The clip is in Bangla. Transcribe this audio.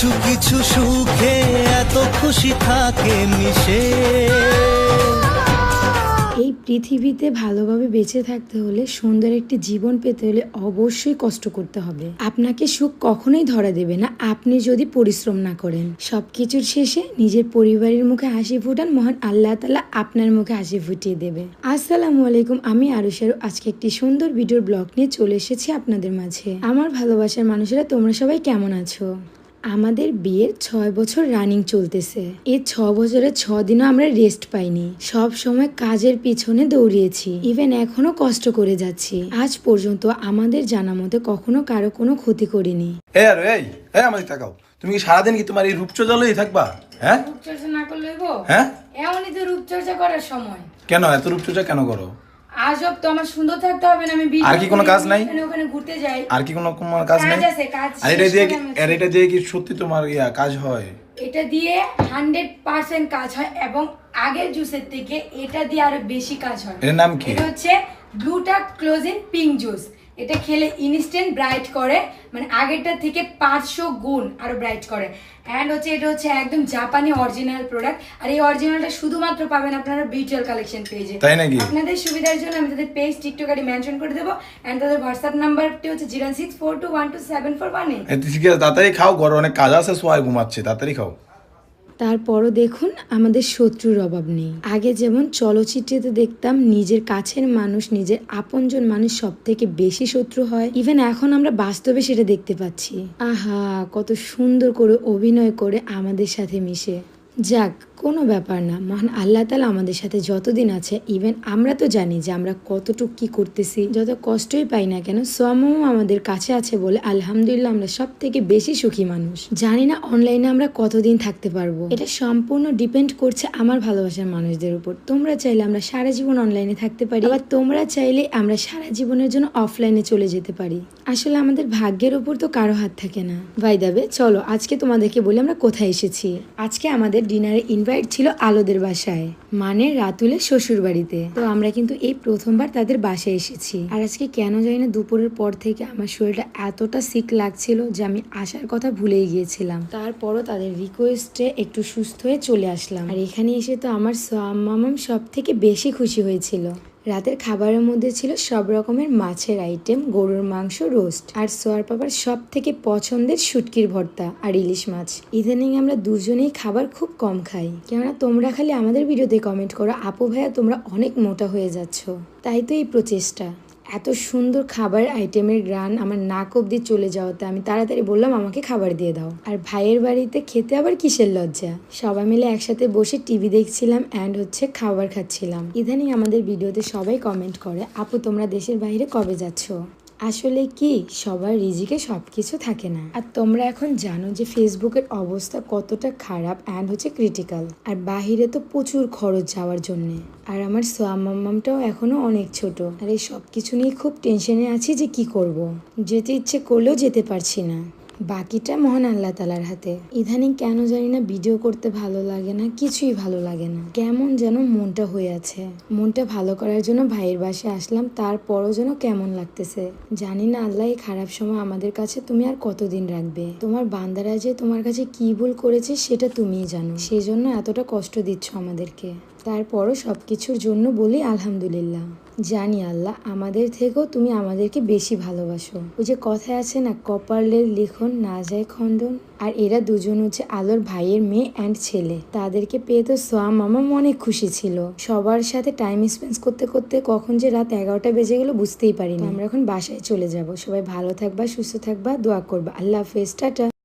কিছু কিছু সুখে এত খুশি থাকে মিশে। এই পৃথিবীতে ভালোভাবে বেঁচে থাকতে হলে, সুন্দর একটি জীবন পেতে হলে অবশ্যই কষ্ট করতে হবে। আপনাকে সুখ কখনোই ধরা দেবে না, আপনি যদি পরিশ্রম না করেন। সবকিছুর শেষে নিজের পরিবারের মুখে হাসি ফুটান, মহান আল্লাহ তালা আপনার মুখে হাসি ফুটিয়ে দেবে। আসসালামু আলাইকুম, আমি আরুষারু আজকে একটি সুন্দর ভিডিওর ব্লগ নিয়ে চলে এসেছি আপনাদের মাঝে। আমার ভালোবাসার মানুষেরা, তোমরা সবাই কেমন আছো? আমাদের বিয়ের ছয় বছর রানিং চলতেছে। এই ছ বছরে ছ দিনও আমরা রেস্ট পাইনি। সব সময় কাজের পিছনে দৌড়িয়েছি। ইভেন এখনও কষ্ট করে যাচ্ছি। আজ পর্যন্ত আমাদের জানা মতে কখনো কারও কোনো ক্ষতি করিনি। এই আর এই এই আমাদের তাকাও। তুমি কি সারাদিন কি তোমার এই রূপচর্চালেই থাকবা? হ্যাঁ? রূপচর্চা না করলে হ্যাঁ? এমনই তো রূপচর্চা করার সময়। কেন? এত রূপচর্চা কেন করো? আজব তো আমার সুন্দর থাকতে হবে না আমি আর কি কোনো কাজ নাই? ওখানে ঘুরতে যাই। আর কি কোনো কোনো কাজ নাই? কাজ আছে, কাজ আর এটা দিয়ে কি- আর এটা দিয়ে কি সত্যি তোমার ইয়া কাজ হয়? এটা দিয়ে হান্ড্রেড পার্সেন্ট কাজ হয় এবং আগের জুসের থেকে এটা দিয়ে আরও বেশি কাজ হয়। এর নাম কি? এটা হচ্ছে ব্লুটা ক্লোজিন পিঙ্ক জুস। এটা খেলে ইনস্ট্যান্ট ব্রাইট করে মানে আগেরটা থেকে পাঁচশো গুণ আরও ব্রাইট করে। অ্যান্ড হচ্ছে এটা হচ্ছে একদম জাপানি অরিজিনাল প্রোডাক্ট আর এই অরিজিনালটা শুধুমাত্র পাবেন আপনারা বিটুয়াল কালেকশন পেজে তাই নাকি? আপনাদের সুবিধার জন্য আমি তাদের পেজ টিকটক আইডি মেনশন করে দেবো। অ্যান্ড তাদের হোয়াটসঅ্যাপ নাম্বারটি হচ্ছে zero six four two one two seven four one eight এ, ঠিক আছে তাড়াতাড়ি খাও? ঘরে অনেক কাজ আছে সবাই ঘুমাচ্ছে তাড়াতাড়ি খাও। তারপরও দেখুন, আমাদের শত্রুর অভাব নেই। আগে যেমন চলচ্চিত্রে দেখতাম, নিজের কাছের মানুষ, নিজের আপনজন মানুষ সব থেকে বেশি শত্রু হয়। ইভেন এখন আমরা বাস্তবে সেটা দেখতে পাচ্ছি। আহা, কত সুন্দর করে অভিনয় করে আমাদের সাথে মিশে। যাক, কোনো ব্যাপার না। মহান আল্লাহ তালা আমাদের সাথে যতদিন আছে ইভেন আমরা তো জানি যে আমরা কতটুক কি করতেছি, যত কষ্টই পাই না কেন সোয়ামও আমাদের কাছে আছে বলে আলহামদুলিল্লাহ আমরা সব থেকে বেশি সুখী মানুষ। জানি না অনলাইনে আমরা কতদিন থাকতে পারব। এটা সম্পূর্ণ ডিপেন্ড করছে আমার ভালোবাসার মানুষদের উপর। তোমরা চাইলে আমরা সারা জীবন অনলাইনে থাকতে পারি, আবার তোমরা চাইলে আমরা সারা জীবনের জন্য অফলাইনে চলে যেতে পারি। আসলে আমাদের ভাগ্যের উপর তো কারও হাত থাকে না। ভাই দাবে চলো আজকে তোমাদেরকে বলি আমরা কোথায় এসেছি। আজকে আমাদের ডিনারে ইনভাইট ছিল আলোদের বাসায় মানে রাতুলের শ্বশুর বাড়িতে তো আমরা কিন্তু এই প্রথমবার তাদের বাসায় এসেছি। আর আজকে কেন জানি না দুপুরের পর থেকে আমার শরীরটা এতটা সিক লাগছিল যে আমি আসার কথা ভুলেই গিয়েছিলাম। তারপরও তাদের রিকোয়েস্টে একটু সুস্থ হয়ে চলে আসলাম। আর এখানে এসে তো আমার মামাম সব থেকে বেশি খুশি হয়েছিল। রাতের খাবারের মধ্যে ছিল সব রকমের মাছের আইটেম গরুর মাংস রোস্ট আর সোয়ার পাপার সব থেকে পছন্দের শুটকির ভর্তা আর ইলিশ মাছ। ইদানিং আমরা দুজনেই খাবার খুব কম খাই। কেননা তোমরা খালি আমাদের ভিডিওতে কমেন্ট করো, আপু ভাইয়া, তোমরা অনেক মোটা হয়ে যাচ্ছ। তাই তো এই প্রচেষ্টা। এত সুন্দর খাবার আইটেমের গ্রান আমার নাক অব্দি চলে যাওয়াতে আমি তাড়াতাড়ি বললাম, আমাকে খাবার দিয়ে দাও। আর ভাইয়ের বাড়িতে খেতে আবার কিসের লজ্জা? সবাই মিলে একসাথে বসে টিভি দেখছিলাম অ্যান্ড হচ্ছে খাবার খাচ্ছিলাম। ইদানিং আমাদের ভিডিওতে সবাই কমেন্ট করে, আপু, তোমরা দেশের বাইরে কবে যাচ্ছ? আসলে কি, সবার রিজিকে সব কিছু থাকে না। আর তোমরা এখন জানো যে ফেসবুকের অবস্থা কতটা খারাপ অ্যান্ড হচ্ছে ক্রিটিক্যাল আর বাহিরে তো প্রচুর খরচ যাওয়ার জন্য। আর আমার সোয়ামাম্মামটাও এখনও অনেক ছোট। আর এই সব কিছু নিয়ে খুব টেনশনে আছি যে কি করব। যেতে ইচ্ছে করলেও যেতে পারছি না। বাকিটা মহান আল্লাহ তালার হাতে। ইদানিং কেন জানি না ভিডিও করতে ভালো লাগে না, কিছুই ভালো লাগে না। কেমন যেন মনটা হয়ে আছে। মনটা ভালো করার জন্য ভাইয়ের বাসায় আসলাম, তারপরও যেন কেমন লাগতেছে। জানি না আল্লাহ এই খারাপ সময় আমাদের কাছে তুমি আর কতদিন রাখবে। তোমার বান্দারা যে তোমার কাছে কি ভুল করেছে সেটা তুমিই জানো। সেই জন্য এতটা কষ্ট দিচ্ছ আমাদেরকে। তারপরও সব কিছুর জন্য বলি আলহামদুলিল্লাহ। জানি আল্লাহ, আমাদের থেকেও তুমি আমাদেরকে বেশি ভালোবাসো। ওই যে কথায় আছে না, কপালের লিখন না যায় খণ্ডন। আর এরা দুজন হচ্ছে আলোর ভাইয়ের মেয়ে অ্যান্ড ছেলে। তাদেরকে পেয়ে তো সোয়া মামা অনেক খুশি ছিল। সবার সাথে টাইম স্পেন্ড করতে করতে কখন যে রাত এগারোটা বেজে গেল বুঝতেই পারিনি। আমরা এখন বাসায় চলে যাব। সবাই ভালো থাকবা, সুস্থ থাকবা, দোয়া করবা। আল্লাহ হাফেজ, টাটা।